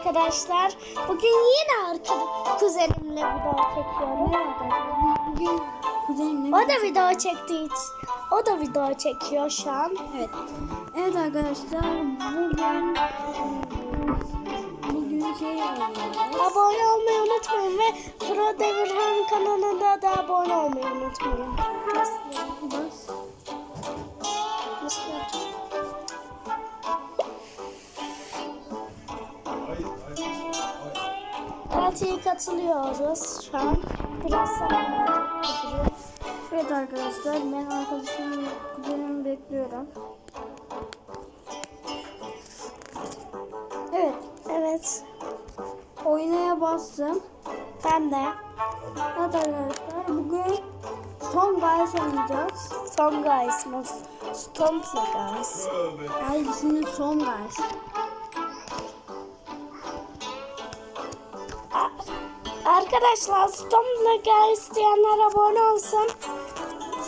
arkadaşlar. Bugün yine arkada kuzenimle video çekiyorum. Bugün kuzenimle O da video çektiği için. O da video çekiyor şu an. Evet. Evet arkadaşlar bugün bugün şey. Abone olmayı unutmayın ve Pro Devirhan kanalına da abone olmayı unutmayın. Bas. Nasıl yapacağım? Partiye katılıyoruz şu an. Biraz sonra Evet arkadaşlar ben arkadaşımı kuzenimi bekliyorum. Evet. Evet. Oynaya bastım. Ben de. Evet arkadaşlar bugün son guys oynayacağız. Son guys mı? Stompla guys. Hayır şimdi son guys. Arkadaşlar Stompla guys diyenler abone olsun.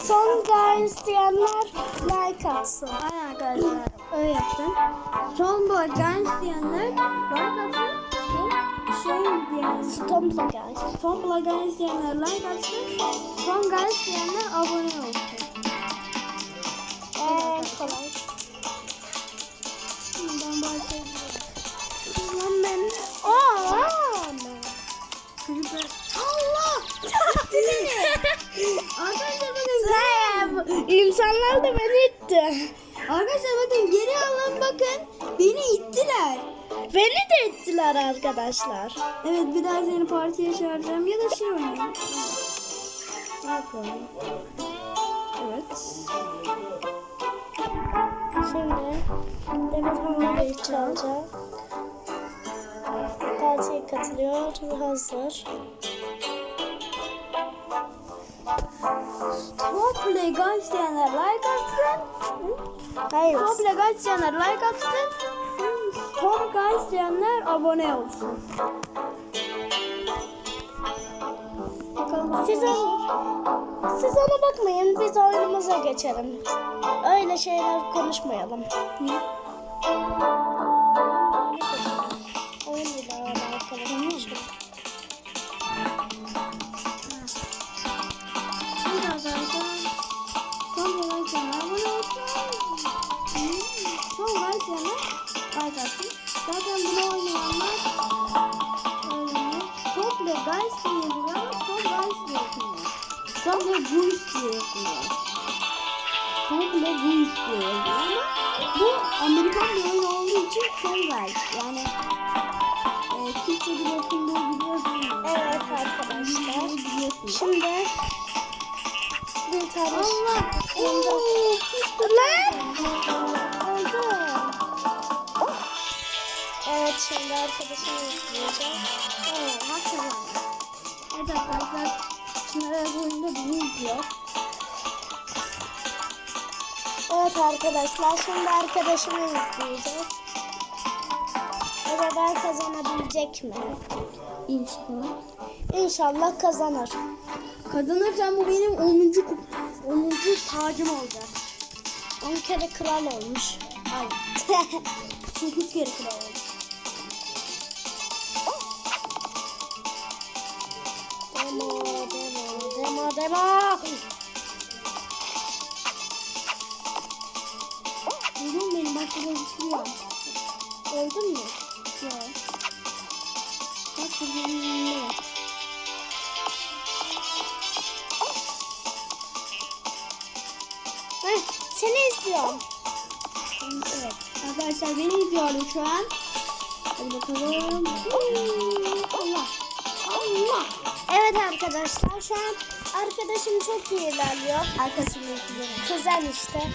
Son guys diyenler like atsın. Aynen arkadaşlar öyle yaptım. Son bu guys diyenler like atsın. Şey diyen Stompla guys. son bu guys diyenler like atsın. Son guys diyenler abone olsun. En kolay. Şimdiden başlayalım. Çocuklar Allah! Arkadaşlar bakın Sen, insanlar da beni itti. Arkadaşlar bakın geri alın bakın. Beni ittiler. Beni de ittiler arkadaşlar. Evet bir daha seni partiye çağıracağım ya da şey oynayalım. Ne yapalım? Evet. Şimdi Demirhan'la bir çalacağım. Partiye katılıyor. Hazır. Top Play Guys diyenler like atsın. Hayır. Top Play Guys diyenler like atsın. Top Guys diyenler abone olsun. Bakalım Siz, siz ona bakmayın. Biz oyunumuza geçelim. Öyle şeyler konuşmayalım. Ne? Diye okunuyor. Komple diye yazıyor ama bu Amerikan bir oyun olduğu için guys. Yani e, Türkçe bir okunduğu biliyorsunuz. Evet arkadaşlar. Biliyorsunuz. Şimdi bir tane Allah! Yandı. Oo, Lan! Evet şimdi arkadaşımı izleyeceğim. Evet, hakikaten. Evet arkadaşlar, Çınar bu oyunda bizi izliyor. Evet arkadaşlar şimdi arkadaşımı izleyeceğiz. Acaba kazanabilecek mi? İnşallah. İnşallah kazanır. Kazanırsam bu benim 10. kup 10. tacım olacak. 10 kere kral olmuş. Hayır. 9 kere kral oldu. demo demo demo demo. Burada zıplıyor. Öldün mü? Yok. Bak burada önümde. Heh, seni izliyorum. Evet. Arkadaşlar beni izliyorlar şu an. Hadi bakalım. Allah. Allah. Evet arkadaşlar şu an arkadaşım çok iyi ilerliyor. İzliyorum. Kuzen işte.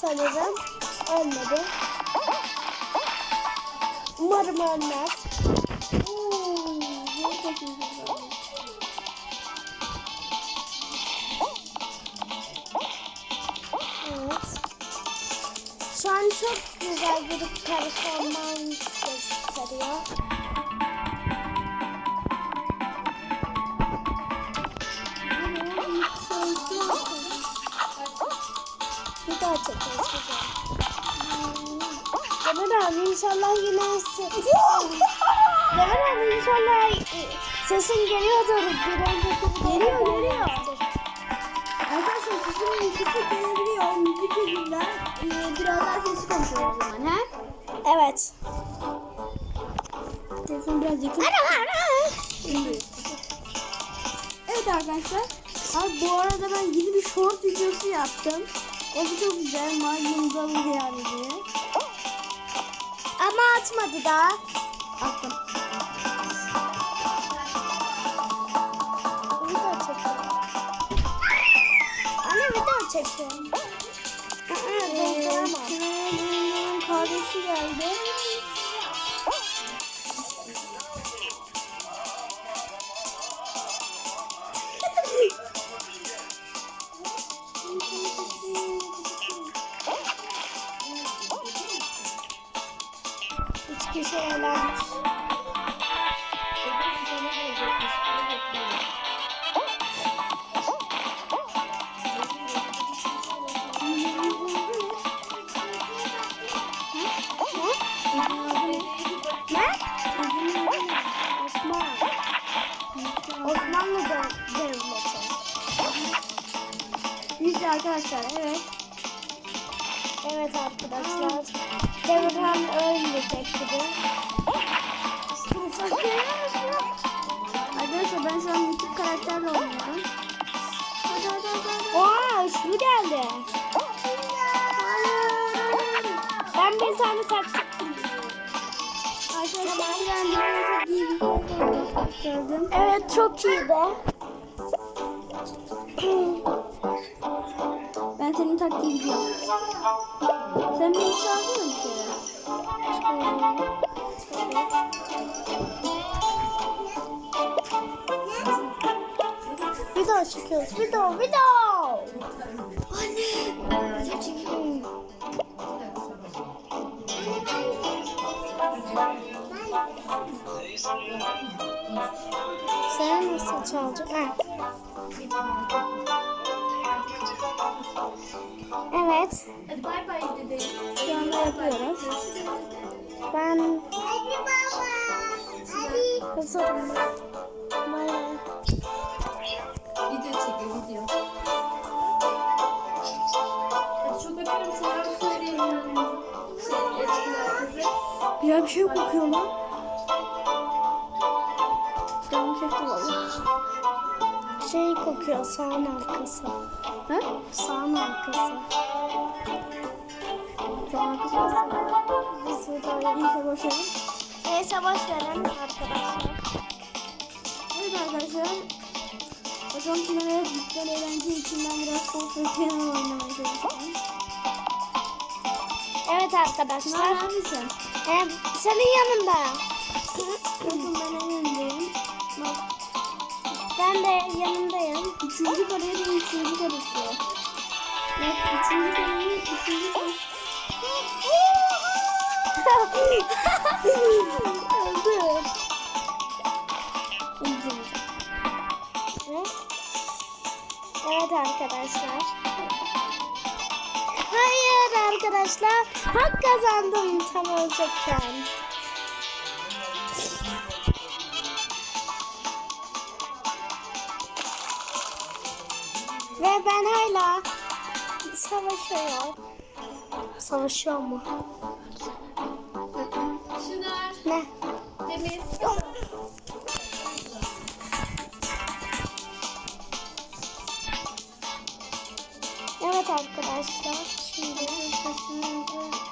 Sanırım. Ölmedi. Umarım ölmez. Var. Evet. Şu an çok güzel bir performans gösteriyor. Bir daha çekeriz abi inşallah yine. Demir abi inşallah e, sesin geliyordur. Bir önceki Geliyor, geliyor. Arkadaşlar sizin ikisi gelebiliyor. Müzik yüzünden ee, biraz daha sesli konuşuyoruz o zaman. He? Evet. Telefon biraz yakın. Şimdi. Evet arkadaşlar. Abi bu arada ben yeni bir short videosu yaptım. O da çok güzel. Maymun dalı yani diye. Ama atmadı daha. Attım. Video çekiyorum. Anne video çekiyorum. Aa, Ee, kardeşi geldi. Arkadaşlar evet. Evet arkadaşlar. Devirhan ölmeyecek gibi. Arkadaşlar ben şu an müthiş karakterle oynuyorum. Hadi hadi hadi. Oha üçlü geldi. Ben bir tane taktik Arkadaşlar ben de çok iyi. Evet çok iyiydi. Senin taktiği biliyorum. Sen beni çağırsana bir kere. Video çekiyoruz. Video, video. Anne. Video çekiyorum. Sen nasıl çalacaksın? Evet. Bay bay dedi. Şu anda yapıyoruz. Ben hazırım. Bay bay. Video çekiyor video. Hadi çok öpüyorum selam söyleyin. Şey. Güzel bir şey kokuyor lan. Canım çekti valla. Şey kokuyor sağın arkası. Ha? Sağın arkası. Çok arkası var. Biz videoyu... Neyse boşverin. Neyse boş verin arkadaşlar. Evet arkadaşlar. O zaman sinemaya cidden eğlence için ben biraz profesyonel oynamaya çalışacağım. Evet arkadaşlar. neredesin? Ee, senin yanında. Bakın ben en öndeyim. Bak Ben de yanındayım. üçüncü kareye de üçüncü karesi. Bak? Evet arkadaşlar. Hayır arkadaşlar. Hak kazandım tam olacakken. Ve ben hala savaşıyor. Savaşıyor mu? Çınar, Ne? Demir. Evet arkadaşlar. Şimdi sesimizi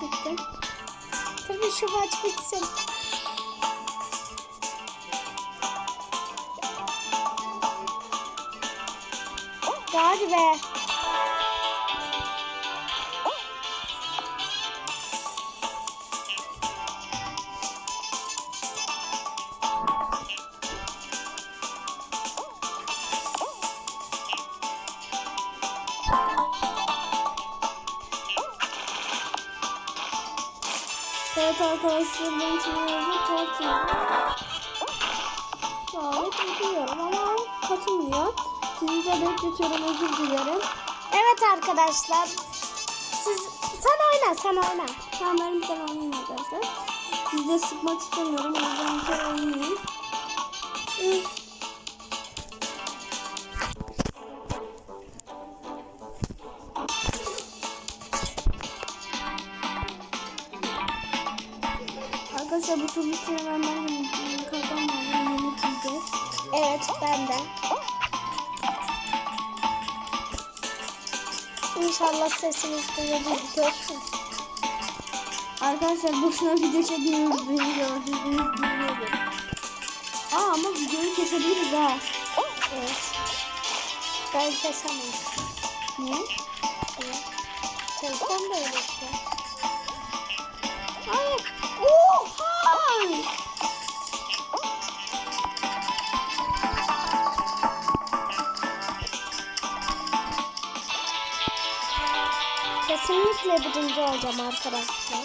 çıktı. Tabii şu maç bitsin. Hadi be. Evet arkadaşlar ben şimdi katılıyorum. Gayet ediyorum ama katılmıyor. Sizi de bekletiyorum özür dilerim. Evet arkadaşlar. Siz sen oyna sen oyna. Tamam ben bir tane oynayayım arkadaşlar. Sizi de sıkmak istemiyorum. O yüzden kere oynayayım. Arkadaşlar bu turnu kazanmadan yemek yiyeceğiz. Evet ben de. İnşallah sesiniz duyulur. Arkadaşlar boşuna video çekiyoruz. Beni gördüğünüz biliyorum. Aa ama videoyu kesebiliriz ha. Evet. Ben kesemem. Niye? Evet. Telefon da öyle işte. Hayır. Oha! Kesinlikle birinci olacağım arkadaşlar.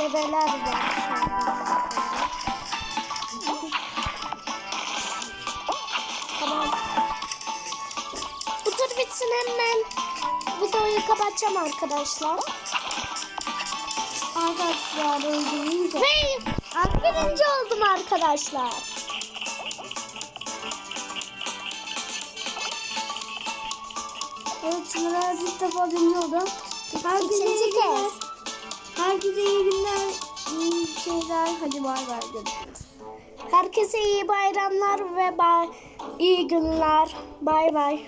Bebeler var şu anda. Tamam. Bu tur bitsin hemen. Videoyu kapatacağım arkadaşlar. Arkadaşlar öldüğünüz Ve birinci oldum arkadaşlar. Evet Çınar ilk defa dinliyordum. Herkese iyi günler. Herkese iyi günler. iyi şeyler. Hadi bay bay görüşürüz. Herkese iyi bayramlar ve bay iyi günler. Bay bay.